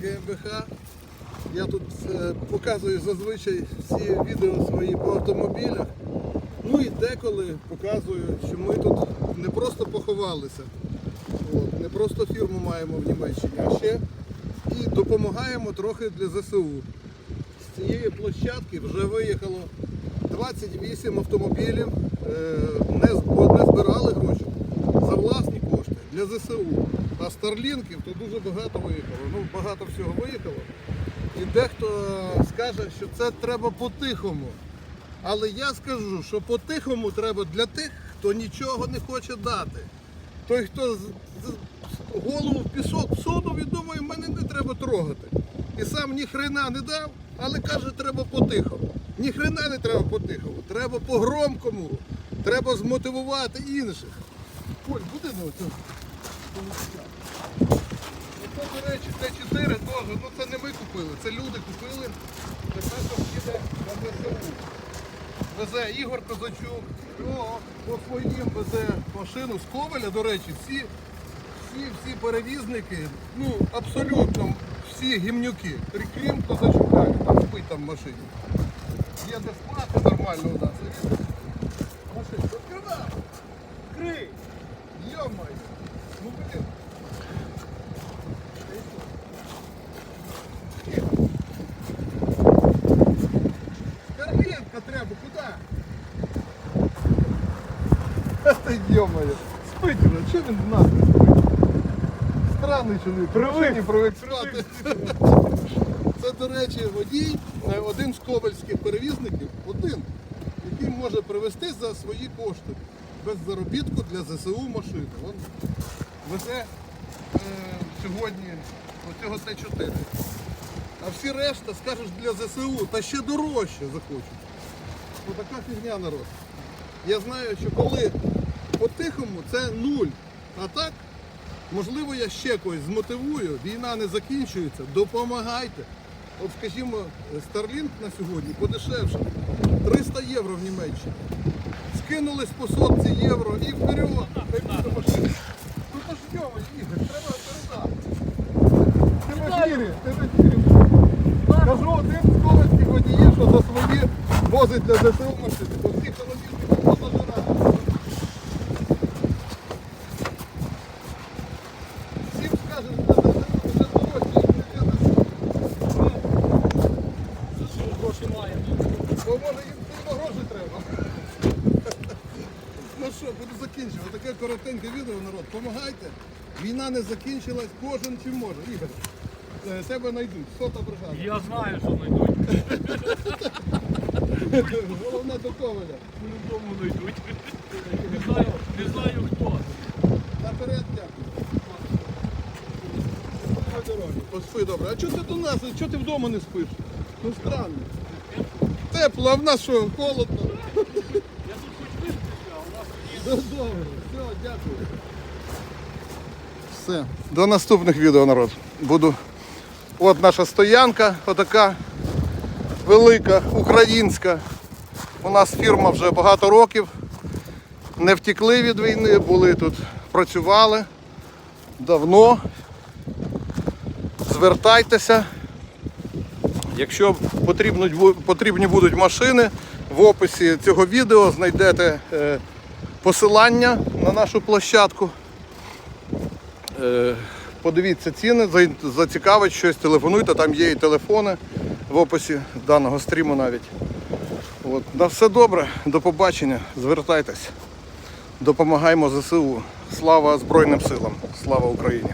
ГМБХ. Я тут е, показую зазвичай всі відео свої по автомобілях. Ну і деколи показую, що ми тут не просто поховалися, от, не просто фірму маємо в Німеччині, а ще і допомагаємо трохи для ЗСУ. З цієї площадки вже виїхало 28 автомобілів, е, не збирали гроші за власні кошти для ЗСУ. А старлінків то дуже багато виїхало. Ну, багато всього виїхало. І дехто скаже, що це треба по-тихому. Але я скажу, що по-тихому треба для тих, хто нічого не хоче дати. Той, хто голову в пісок всунув і думає, мене не треба трогати. І сам ні хрена не дав, але каже, треба по-тихому. Ні хрена не треба по-тихому, треба по-громкому. Треба змотивувати інших. Оль, буде на? Це, до речі, Т4 теж, ну це не ми купили, це люди купили. Це те, що їде на ЗСУ. Везе Ігор Козачук, його по своїм везе машину з Ковеля, до речі, всі, всі, всі перевізники, ну абсолютно всі гімнюки, крім Козачука, він там спить там в машині. Є де спати нормально у нас. а він Машину, відкривай! Крий! Йомай! Ну блін! Карленка треба, куди? Йомаю. Спить вже, що він в нас не спить? Странний чоловік. Привик. Не привик спати. Це, до речі, водій, е, один з ковальських перевізників, один, який може привезти за свої кошти без заробітку для ЗСУ машини. Він везе е, сьогодні оцього Т4. А всі решта скажеш для ЗСУ, та ще дорожче захочуть. Ну така фігня народ. Я знаю, що коли по-тихому це нуль. А так, можливо, я ще когось змотивую, війна не закінчується, допомагайте. От скажімо, Starlink на сьогодні подешевше. 300 євро в Німеччині. Скинулись по сотці євро і вперед. Ну то ж йома, Ігор, треба передати. Ти в ефірі, ти в ефірі. Кажу один з ковальських водіїв, що за свої возить для ЗСУ машини. Бо всі холодильники позажирали. Всім скажуть, що для ЗСУ вже дорожче, ніж для ЗСУ. Гроші має. Бо може їм сильно гроші треба. Ну що, буду закінчувати. Таке коротеньке відео, народ. Помагайте. Війна не закінчилась, кожен чим може. Ігор, е, тебе знайдуть. Сота бригада. Я знаю, що знайдуть. Головне до коваля. По-любому знайдуть. Не знаю, не знаю хто. Наперед дякую. Поспи добре. А чого ти до нас? Чого ти вдома не спиш? Ну странно. Тепло, а в нас що, холодно. Я тут хоч виспався, а у вас Ну, Добре, все, дякую. Все. До наступних відео, народ. Буду. От наша стоянка, отака велика, українська. У нас фірма вже багато років. Не втекли від війни, були тут, працювали давно. Звертайтеся. Якщо потрібні будуть машини, в описі цього відео знайдете е, посилання на нашу площадку. Е, Подивіться ціни, за- зацікавить щось, телефонуйте, там є і телефони в описі даного стріму навіть. От. На все добре, до побачення, звертайтесь. Допомагаємо ЗСУ. Слава Збройним силам, слава Україні!